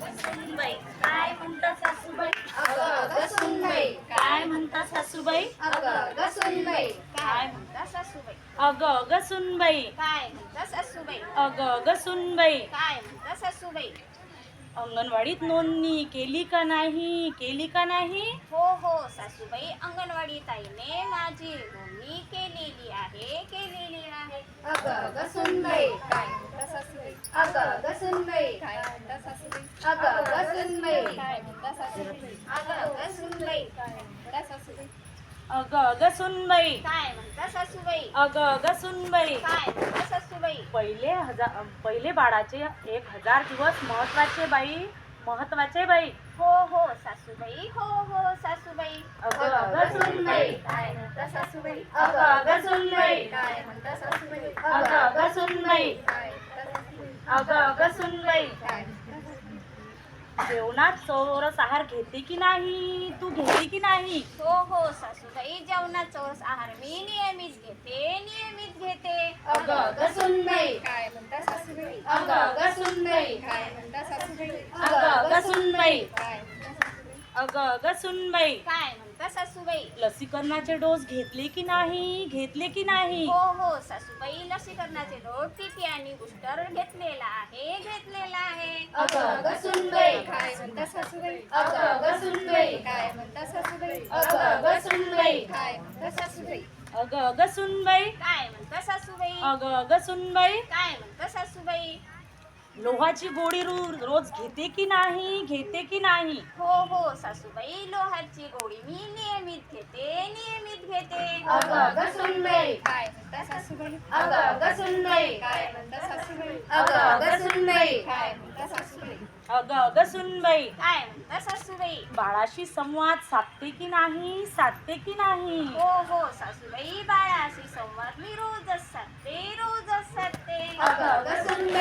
काय म्हणता सासूबाई? अगं सुनबाई. काय म्हणता सासूबाई? अगं अगं सुनबाई. काय म्हणता सासूबाई? अगं अगं सुनबाई. काय म्हणता सासूबाई? अगं अगं सुनबाई. काय म्हणता सासूबाई? अंगणवाडीत नोंदणी केली का नाही? केली का नाही? हो हो सासूबाई. अंगणवाडी ताईने माझी नोंदणी केलेली आहे केलेली आहे. अगं अगं सुनबाई. काय म्हणता सासूबाई? अगं अगं सुनबाई. काय म्हणता सासूबाई अगं अगं सुनबाई काय म्हणता सासूबाई अगं अगं सुनबाई काय म्हणता सासूबाई अगं अगं सुनबाई काय म्हणता सासूबाई अगं अगं सुनबाई काय म्हणता सासूबाई पहिले हजार पहिले बाळाचे एक हजार दिवस महत्त्वाचे बाई महत्त्वाचे बाई हो हो सासूबाई हो हो सासूबाई अगं अगं सुनबाई काय म्हणता सासूबाई अगं अगं सुनबाई काय म्हणता सासूबाई अगं अगं सुनबाई काय म्हणता सासूबाई अगं अगं सुनबाई काय जेवणात चौरस आहार घेते की नाही? तू घेते की नाही? हो हो सासूबाई जेवणात चौरस आहार मी नियमित घेते नियमित घेते. अगं अगं सुनबाई. काय म्हणता सासूबाई? अगं अगं सुनबाई. काय म्हणता सासूबाई? अगं अगं सुनबाई. अगं अगं सुनबाई. काय म्हणता सासूबाई? लसीकरणाचे डोस घेतले की नाही? घेतले की नाही? हो हो सासूबाई लसीकरणाचे डोस टीटी आणि बुस्टर घेतलेला आहे घेतलेला आहे. अगं अगं सुनबाई काय म्हणता सासूबाई? अगं अगं सुनबाई काय म्हणता सासूबाई? अगं अगं सुनबाई काय म्हणता सासूबाई? अगं अगं सुनबाई. काय म्हणता सासूबाई? अगं अगं सुनबाई. काय म्हणता सासूबाई लोहाची गोळी रो- रोज घेते की नाही घेते की नाही? हो हो सासूबाई लोहाची गोळी मी नियमित घेते नियमित घेते. अगं अगं सुनबाई. काय म्हणता सासूबाई? अगं अगं सुनबाई. काय म्हणता सासूबाई? अगं अगं सुनबाई काय म्हणता सासूबाई? अगं अगं सुनबाई. काय म्हणता सासूबाई? बाळाशी संवाद साधते की नाही साधते की नाही? हो हो सासूबाई बाळाशी संवाद मी रोजच साधते रोजच साधते. अगं अगं सुनबाई.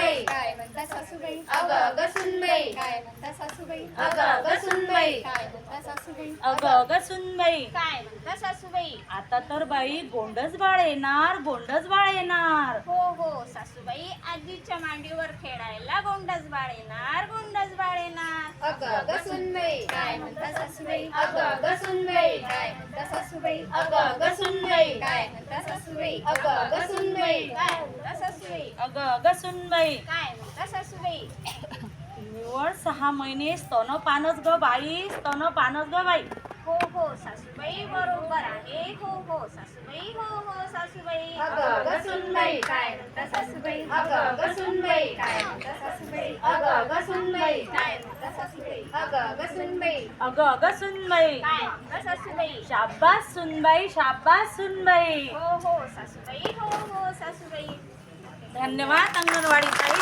सासूबाई. अगं अगं सुनबाई. काय म्हणता सासूबाई? अगं अगं सुनबाई. काय म्हणता सासूबाई? अगं अगं. सुनबाई. काय म्हणता सासूबाई? आता तर बाई गोंडच बाळ येणार गोंडच बाळ येणार. हो हो सासूबाई आजीच्या मांडीवर खेळायला गोंडस बाळ येणार गोंडस बाळ येणार. अगं अगं सुनबाई. काय म्हणता सासूबाई? अगं अगं सुनबाई. काय म्हणता सासूबाई? अगं अगं सुनबाई. काय म्हणता सासूबाई? अगं अगं सुनबाई. काय म्हणता सासूबाई? अगं अगं सुनबाई. काय निवड सहा महिने स्तन पानच ग बाई स्तन पानच ग बाई. हो हो सासूबाई बरोबर आहे. हो हो सासूबाई हो हो सासूबाई. अगं अगं सुनबाई काय? म्हणता सासूबाई अगं अगं सुनबाई काय? म्हणता सासूबाई अगं अगं सुनबाई काय? म्हणता सासूबाई. अगं अगं सुनबाई अगं अगं सुनबाई काय? म्हणता सासूबाई. शाबास सुनबाई शाबास सुनबाई. हो हो सासूबाई. हो हो सासूबाई. धन्यवाद अंगणवाडी ताई